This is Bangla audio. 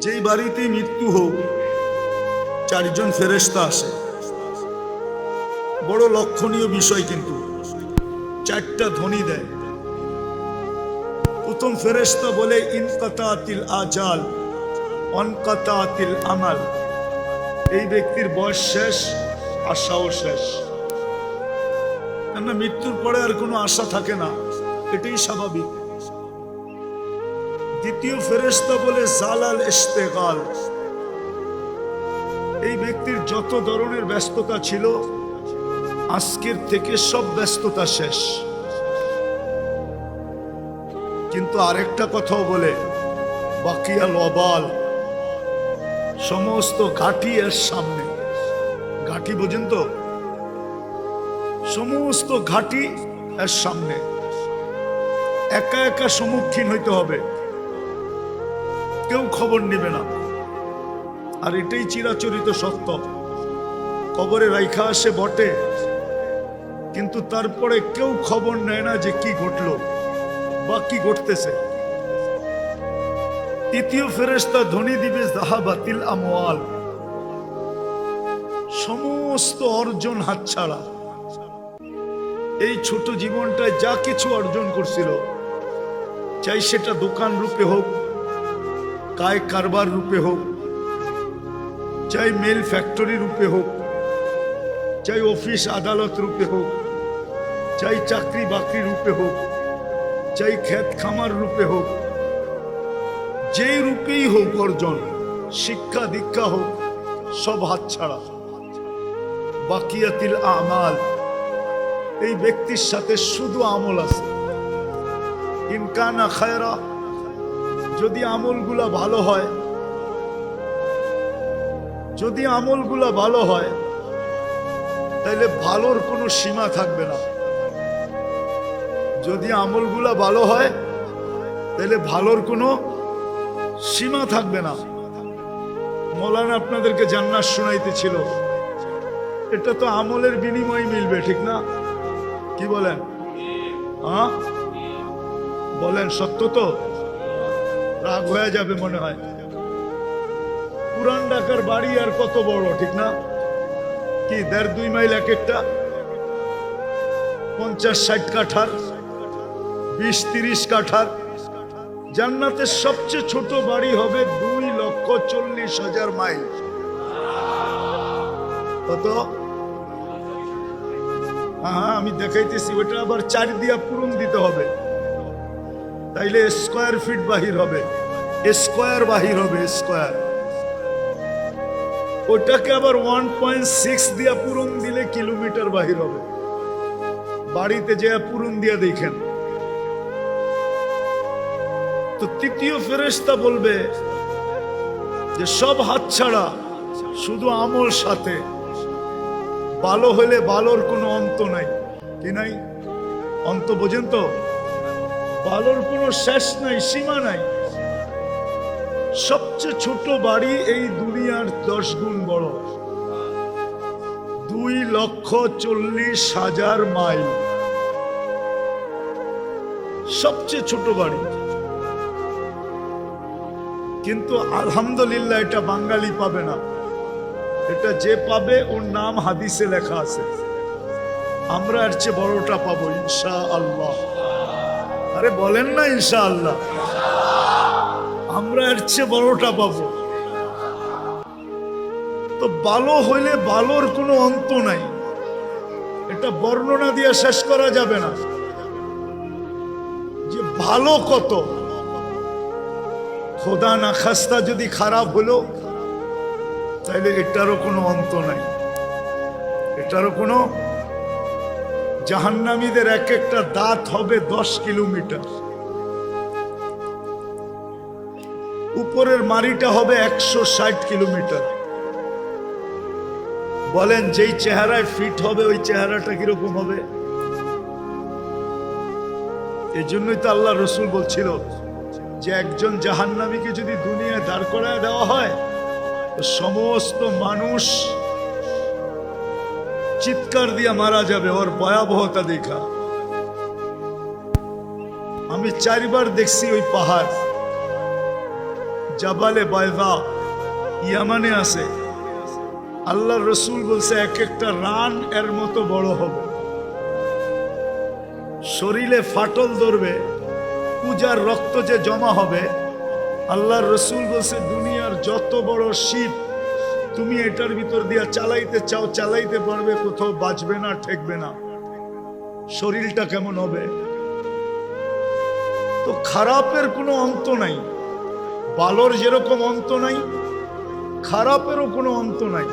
যেই বাড়িতে মৃত্যু হোক, চারজন ফেরেস্তা আসে। বড় লক্ষণীয় বিষয় কিন্তু, চারটা ধ্বনি দেয়। প্রথম ফেরেস্তা বলে ইনকাতাতিল আজাল অনকাতাতিল আমাল। এই ব্যক্তির বয়স শেষ, আশাও শেষ। কেননা মৃত্যুর পরে আর কোনো আশা থাকে না, এটাই স্বাভাবিক। দ্বিতীয় ফেরেস্তা বলে জালাল ইস্তেগাল এই ব্যক্তির যত ধরনের ব্যস্ততা ছিল, আজকের থেকে সব ব্যস্ততা শেষ। কিন্তু আরেকটা কথাও বলে বাকিয়া লবাল সমস্ত ঘাটি এর সামনে। ঘাটি বোঝেন তো? সমস্ত ঘাটি এর সামনে। একা একা সম্মুখীন হইতে হবে। কেউ খবর নেবে না। আর এটাই চিরাচরিত সত্য। কবরে রাইখা আসে বটে, কিন্তু তারপরে কেউ খবর নেয় না যে কি ঘটলো বা কি ঘটতেছে। তৃতীয় ফেরেস্তা ধ্বনি দিবে জাহাবাতিল আমওয়াল। সমস্ত অর্জন হাতছাড়া। এই ছোট জীবনটায় যা কিছু অর্জন করছিল, চাই সেটা দোকান রূপে হোক কায় কারবার রূপে হোক, চাই মেল ফ্যাক্টরি রূপে হোক, চাই অফিস আদালত রূপে হোক, চাই চাকরি বাকরি রূপে হোক, চাই ক্ষেত খামার রূপে হোক, যেই রূপেই হোক অর্জন, শিক্ষা দীক্ষা হোক, সব হাত হাতছাড়া বাকিয়াতিল আমাল, এই ব্যক্তির সাথে শুধু আমল আছে। ইনকানা খায়রা যদি আমলগুলা ভালো হয়, যদি আমলগুলা ভালো হয় তাহলে ভালোর কোনো সীমা থাকবে না। যদি আমলগুলা ভালো হয় তাহলে ভালোর কোনো সীমা থাকবে না। মৌলানা আপনাদেরকে জান্নাত শোনাইতেছিল। এটা তো আমলের বিনিময় মিলবে, ঠিক না? কি বলেন? হ্যাঁ? বলেন, সত্য তো? রাগ হয়ে যাবে মনে হয়। পুরান ঢাকার বাড়ি আর কত বড়, ঠিক না? কি, দেড় দুই মাইল এক একটা? পঞ্চাশ ষাট কাঠার? বিশ তিরিশ কাঠার? জান্নাতের সবচেয়ে ছোট বাড়ি হবে দুই লক্ষ চল্লিশ হাজার মাইল। কত? হ্যাঁ আমি দেখাইতেছি, ওটা আবার চার দিয়া পূরণ দিতে হবে। তাইলে স্কোয়ার ফিট বাহির হবে। স্কোয়ার বাহির হবে স্কোয়ার ওটাকে আবার ওয়ান পয়েন্ট সিক্স দিয়া পূরণ দিলে কিলোমিটার বাহির হবে। বাড়িতে যে পূরণ দিয়া দেখেন। তো তৃতীয় ফেরেস্তা বলবে যে, সব হাতছাড়া শুধু আমল সাথে। ভালো হলে ভালোর কোনো অন্ত নাই। কি নাই? অন্ত বোঝেন তো? ভালোর কোনো শেষ নাই, সীমা নাই। সবচেয়ে ছোট বাড়ি এই দুনিয়ার দশ গুণ বড়। দুই লক্ষ চল্লিশ হাজার মাইল। সবচেয়ে ছোট বাড়ি। কিন্তু আলহামদুলিল্লাহ এটা বাঙালি পাবে না। এটা যে পাবে, ওর নাম হাদিসে লেখা আছে। আমরা এর চেয়ে বড়টা পাবো ইনশা আল্লাহ আরে বলেন না ইনশা আল্লাহ আমরা এর চেয়ে বড়টা পাব। তো ভালো হইলে ভালোর কোনো অন্ত নাই। এটা বর্ণনা দিয়ে শেষ করা যাবে না। যে ভালো কত? খোদা না খাস্তা যদি খারাপ হলো তাহলে এটারও কোনো অন্ত নাই। এটারও কোনো জাহান্নামীদের এক একটা দাঁত হবে দশ কিলোমিটার। উপরের মারিটা হবে একশো ষাট কিলোমিটার। বলেন, যেই চেহারায় ফিট হবে, ওই চেহারাটা কীরকম হবে? এই জন্যই তো আল্লাহ রসুল বলছিল যে, একজন জাহান্নামীকে যদি দুনিয়ায় দাঁড় করায় দেওয়া হয় সমস্ত মানুষ চিৎকার দিয়ে মারা যাবে, ওর ভয়াবহতা দেখা। আমি চারবার দেখছি ওই পাহাড়। জাবালে বায়দা ইয়ামানে আছে। আল্লাহ রসুল বলছে, এক একটা রান এর মতো বড় হবে। শরীরে ফাটল ধরবে, পূজার রক্ত যে জমা হবে আল্লাহর রসুল বলছে, দুনিয়ার যত বড় শিব তুমি এটার ভিতর দিয়া চালাইতে চাও, চালাইতে পারবে, কোথাও বাঁচবে না, ঠেকবে না। শরীরটা কেমন হবে? তো খারাপের কোনো অন্ত নাই। ভালোর যেরকম অন্ত নাই, খারাপেরও কোনো অন্ত নাই।